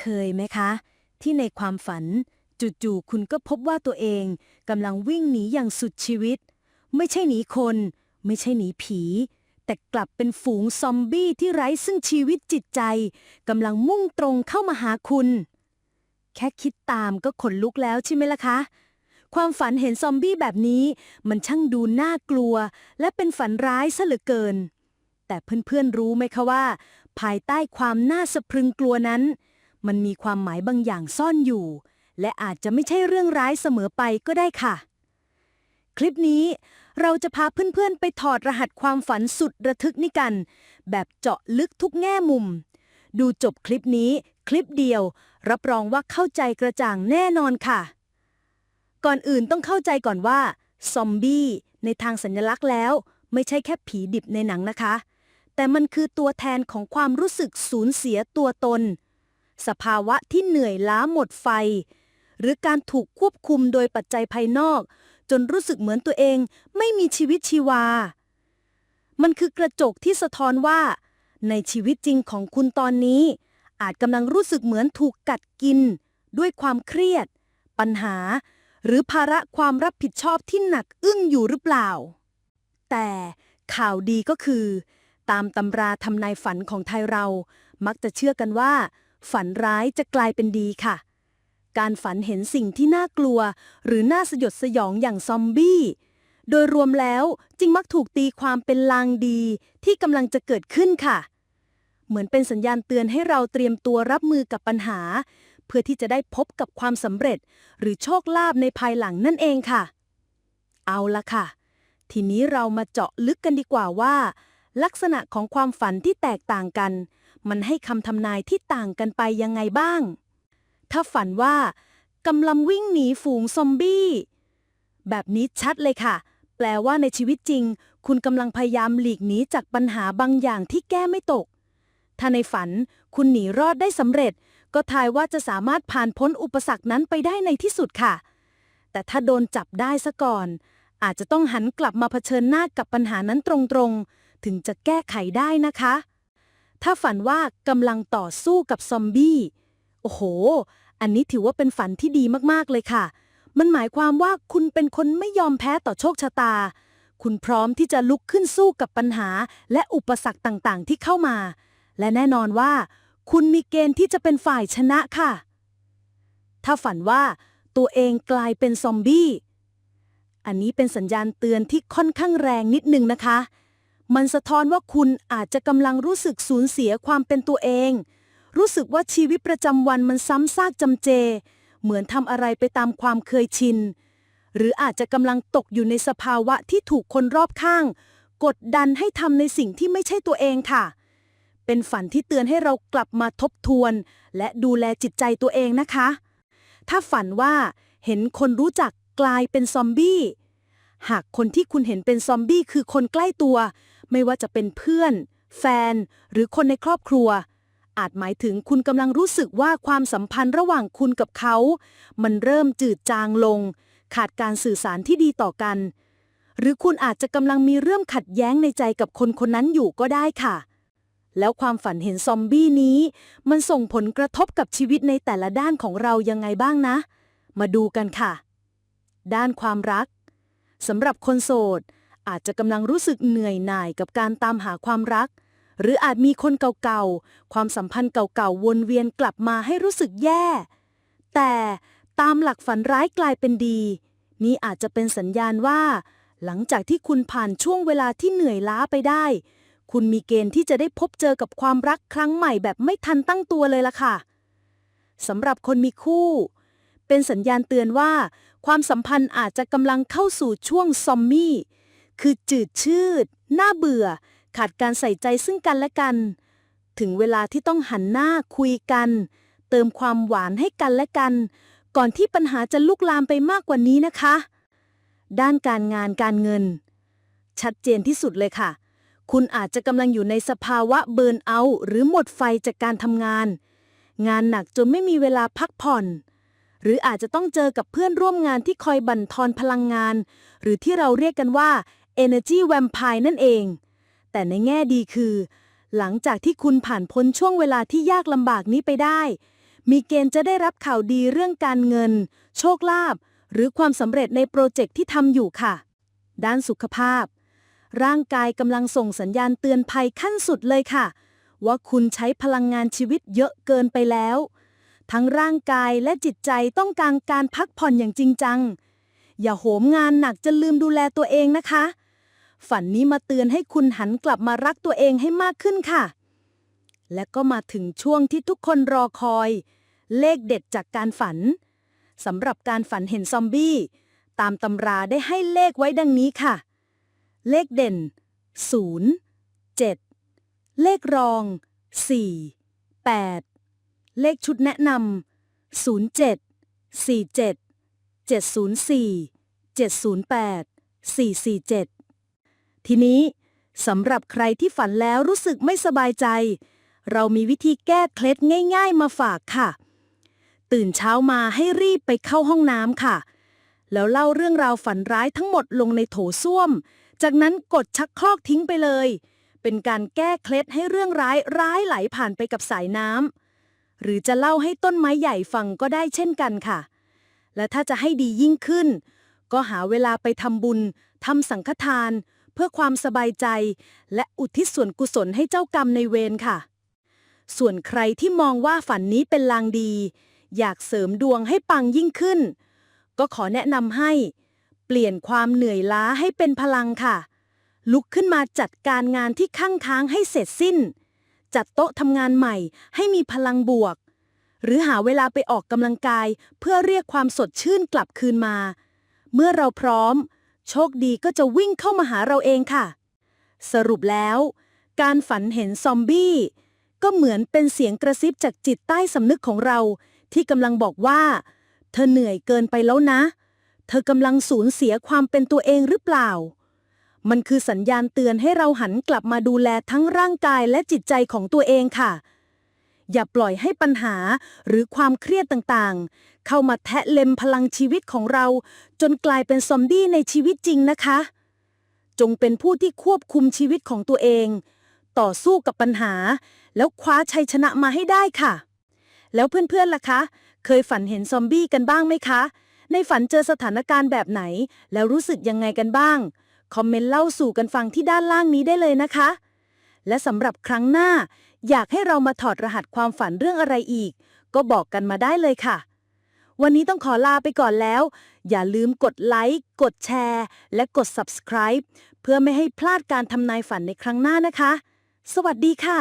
เคยไหมคะ ที่ในความฝัน จู่ๆคุณก็พบว่าตัวเองกำลังวิ่งหนีอย่างสุดชีวิต ไม่ใช่หนีคน ไม่ใช่หนีผี แต่กลับเป็นฝูงซอมบี้ที่ไร้ซึ่งชีวิตจิตใจกำลังมุ่งตรงเข้ามาหาคุณ แค่คิดตามก็ขนลุกแล้วใช่ไหมล่ะคะความฝันเห็นซอมบี้แบบนี้ มันช่างดูน่ากลัว และเป็นฝันร้ายซะเหลือเกิน แต่เพื่อนๆรู้ไหมคะว่า ภายใต้ความน่าสะพรึงกลัวนั้น มันมีความหมายบางอย่างซ่อนอยู่ และอาจจะไม่ใช่เรื่องร้ายเสมอไปก็ได้ค่ะ คลิปนี้เราจะพาเพื่อนๆ ไปถอดรหัสความฝันสุดระทึกนี่กัน แบบเจาะลึกทุกแง่มุม ดูจบคลิปนี้คลิปเดียว รับรองว่าเข้าใจกระจ่างแน่นอนค่ะ ก่อนอื่นต้องเข้าใจก่อนว่าซอมบี้ในทางสัญลักษณ์แล้ว ไม่ใช่แค่ผีดิบในหนังนะคะ แต่มันคือตัวแทนของความรู้สึกสูญเสียตัวตน สภาวะที่เหนื่อยล้าหมดไฟ หรือการถูกควบคุมโดยปัจจัยภายนอก จนรู้สึกเหมือนตัวเองไม่มีชีวิตชีวา มันคือกระจกที่สะท้อนว่า ในชีวิตจริงของคุณตอนนี้ อาจกำลังรู้สึกเหมือนถูกกัดกิน ด้วยความเครียด ปัญหา หรือภาระความรับผิดชอบที่หนักอึ้งอยู่หรือเปล่า แต่ข่าวดีก็คือ ตามตำราทำนายฝันของไทยเรา มักจะเชื่อกันว่า ฝันร้ายจะกลายเป็นดีค่ะ การฝันเห็นสิ่งที่น่ากลัว หรือน่าสยดสยองอย่างซอมบี้ โดยรวมแล้วจึงมักถูกตีความเป็นลางดีที่กำลังจะเกิดขึ้นค่ะ เหมือนเป็นสัญญาณเตือนให้เราเตรียมตัวรับมือกับปัญหา เพื่อที่จะได้พบกับความสำเร็จ หรือโชคลาภในภายหลังนั่นเองค่ะ เอาละค่ะ ทีนี้เรามาเจาะลึกกันดีกว่าว่า ลักษณะของความฝันที่แตกต่างกัน มันให้คำทำนายที่ต่างกันไปยังไงบ้าง ถ้าฝันว่ากำลังวิ่งหนีฝูงซอมบี้ แบบนี้ชัดเลยค่ะ แปลว่าในชีวิตจริง คุณกำลังพยายามหลีกหนีจากปัญหาบางอย่างที่แก้ไม่ตก ถ้าในฝันคุณหนีรอดได้สำเร็จ ก็ทายว่าจะสามารถผ่านพ้นอุปสรรคนั้นไปได้ในที่สุดค่ะ แต่ถ้าโดนจับได้ซะก่อน อาจจะต้องหันกลับมาเผชิญหน้ากับปัญหานั้นตรงๆ ถึงจะแก้ไขได้นะคะ ถ้าฝันว่ากำลังต่อสู้กับซอมบี้ โอ้โห อันนี้ถือว่าเป็นฝันที่ดีมากๆเลยค่ะ มันหมายความว่าคุณเป็นคนไม่ยอมแพ้ต่อโชคชะตา คุณพร้อมที่จะลุกขึ้นสู้กับปัญหา และอุปสรรคต่างๆ ที่เข้ามา และแน่นอนว่า คุณมีเกณฑ์ที่จะเป็นฝ่ายชนะค่ะ ถ้าฝันว่าตัวเองกลายเป็นซอมบี้ อันนี้เป็นสัญญาณเตือนที่ค่อนข้างแรงนิดนึงนะคะ มันสะท้อนว่าคุณอาจจะกำลังรู้สึกสูญเสียความเป็นตัวเอง รู้สึกว่าชีวิตประจำวันมันซ้ำซากจำเจ เหมือนทำอะไรไปตามความเคยชิน หรืออาจจะกำลังตกอยู่ในสภาวะที่ถูกคนรอบข้าง กดดันให้ทำในสิ่งที่ไม่ใช่ตัวเองค่ะ เป็นฝันที่เตือนให้เรากลับมาทบทวน และดูแลจิตใจตัวเองนะคะ ถ้าฝันว่าเห็นคนรู้จักกลายเป็นซอมบี้หากคนที่คุณเห็นเป็นซอมบี้คือคนใกล้ตัว ไม่ว่าจะเป็นเพื่อน แฟน หรือคนในครอบครัว อาจหมายถึงคุณกำลังรู้สึกว่าความสัมพันธ์ระหว่างคุณกับเขา มันเริ่มจืดจางลง ขาดการสื่อสารที่ดีต่อกัน หรือคุณอาจจะกำลังมีเรื่องขัดแย้งในใจกับคนคนนั้นอยู่ก็ได้ค่ะ แล้วความฝันเห็นซอมบี้นี้ มันส่งผลกระทบกับชีวิตในแต่ละด้านของเรายังไงบ้างนะ มาดูกันค่ะ ด้านความรักสำหรับคนโสด อาจจะกำลังรู้สึกเหนื่อยหน่ายกับการตามหาความรัก หรืออาจมีคนเก่าๆ ความสัมพันธ์เก่าๆ วนเวียนกลับมาให้รู้สึกแย่ แต่ตามหลักฝันร้ายกลายเป็นดี นี่อาจจะเป็นสัญญาณว่า หลังจากที่คุณผ่านช่วงเวลาที่เหนื่อยล้าไปได้ คุณมีเกณฑ์ที่จะได้พบเจอกับความรักครั้งใหม่แบบไม่ทันตั้งตัวเลยล่ะค่ะสำหรับคนมีคู่ เป็นสัญญาณเตือนว่า ความสัมพันธ์อาจจะกำลังเข้าสู่ช่วงซอมมี่ คือจืดชืด น่าเบื่อ ขาดการใส่ใจซึ่งกันและกัน ถึงเวลาที่ต้องหันหน้าคุยกัน เติมความหวานให้กันและกัน ก่อนที่ปัญหาจะลุกลามไปมากกว่านี้นะคะ ด้านการงานการเงิน ชัดเจนที่สุดเลยค่ะ คุณอาจจะกำลังอยู่ในสภาวะเบิร์นเอาท์หรือหมดไฟจากการทำงาน งานหนักจนไม่มีเวลาพักผ่อนหรืออาจจะต้องเจอกับเพื่อนร่วมงานที่คอยบั่นทอนพลังงาน หรือที่เราเรียกกันว่า energy vampire นั่นเอง แต่ในแง่ดีคือ หลังจากที่คุณผ่านพ้นช่วงเวลาที่ยากลำบากนี้ไปได้ มีเกณฑ์จะได้รับข่าวดีเรื่องการเงิน โชคลาภหรือความสำเร็จในโปรเจกต์ที่ทำอยู่ค่ะ ด้านสุขภาพ ร่างกายกำลังส่งสัญญาณเตือนภัยขั้นสุดเลยค่ะ ว่าคุณใช้พลังงานชีวิตเยอะเกินไปแล้ว ทั้งร่างกายและจิตใจต้องการการพักผ่อนอย่างจริงจัง อย่าโหมงานหนักจนลืมดูแลตัวเองนะคะ ฝันนี้มาเตือนให้คุณหันกลับมารักตัวเองให้มากขึ้นค่ะ และก็มาถึงช่วงที่ทุกคนรอคอย เลขเด็ดจากการฝันสำหรับการฝันเห็นซอมบี้ ตามตำราได้ให้เลขไว้ดังนี้ค่ะ เลขเด่น 0 7 เลขรอง 4 8 เลขชุดแนะนำ 07 47 704 708 447 ทีนี้สำหรับใครที่ฝันแล้วรู้สึกไม่สบายใจ เรามีวิธีแก้เคล็ดง่าย ๆ มาฝากค่ะ ตื่นเช้ามาให้รีบไปเข้าห้องน้ำค่ะ แล้วเล่าเรื่องราวฝันร้ายทั้งหมดลงในโถส้วม จากนั้นกดชักโครกทิ้งไปเลย เป็นการแก้เคล็ดให้เรื่องร้ายร้ายไหลผ่านไปกับสายน้ำหรือจะเล่าให้ต้นไม้ใหญ่ฟังก็ได้เช่นกันค่ะ และถ้าจะให้ดียิ่งขึ้น ก็หาเวลาไปทำบุญทำสังฆทาน พื่อความสบายใจ และอุทิศส่วนกุศลให้เจ้ากรรมในเวรค่ะ ส่วนใครที่มองว่าฝันนี้เป็นลางดี อยากเสริมดวงให้ปังยิ่งขึ้น ก็ขอแนะนำให้ เปลี่ยนความเหนื่อยล้าให้เป็นพลังค่ะ ลุกขึ้นมาจัดการงานที่ข้างค้างให้เสร็จสิ้น จัดโต๊ะทำงานใหม่ให้มีพลังบวก หรือหาเวลาไปออกกำลังกาย เพื่อเรียกความสดชื่นกลับคืนมา เมื่อเราพร้อม โชคดีก็จะวิ่งเข้ามาหาเราเองค่ะ สรุปแล้ว การฝันเห็นซอมบี้ ก็เหมือนเป็นเสียงกระซิบจากจิตใต้สำนึกของเรา ที่กำลังบอกว่า เธอเหนื่อยเกินไปแล้วนะ เธอกำลังสูญเสียความเป็นตัวเองหรือเปล่า มันคือสัญญาณเตือนให้เราหันกลับมาดูแลทั้งร่างกายและจิตใจของตัวเองค่ะ อย่าปล่อยให้ปัญหาหรือความเครียดต่างๆ เข้ามาแทะเล็มพลังชีวิตของเรา จนกลายเป็นซอมบี้ในชีวิตจริงนะคะ จงเป็นผู้ที่ควบคุมชีวิตของตัวเอง ต่อสู้กับปัญหา แล้วคว้าชัยชนะมาให้ได้ค่ะ แล้วเพื่อนๆล่ะคะ เคยฝันเห็นซอมบี้กันบ้างไหมคะ ในฝันเจอสถานการณ์แบบไหน แล้วรู้สึกยังไงกันบ้าง คอมเมนต์เล่าสู่กันฟังที่ด้านล่างนี้ได้เลยนะคะ และสำหรับครั้งหน้า อยากให้เรามาถอดรหัสความฝันเรื่องอะไรอีก ก็บอกกันมาได้เลยค่ะ วันนี้ต้องขอลาไปก่อนแล้ว อย่าลืมกดไลค์ กดแชร์ และกด subscribe เพื่อไม่ให้พลาดการทำนายฝันในครั้งหน้านะคะ สวัสดีค่ะ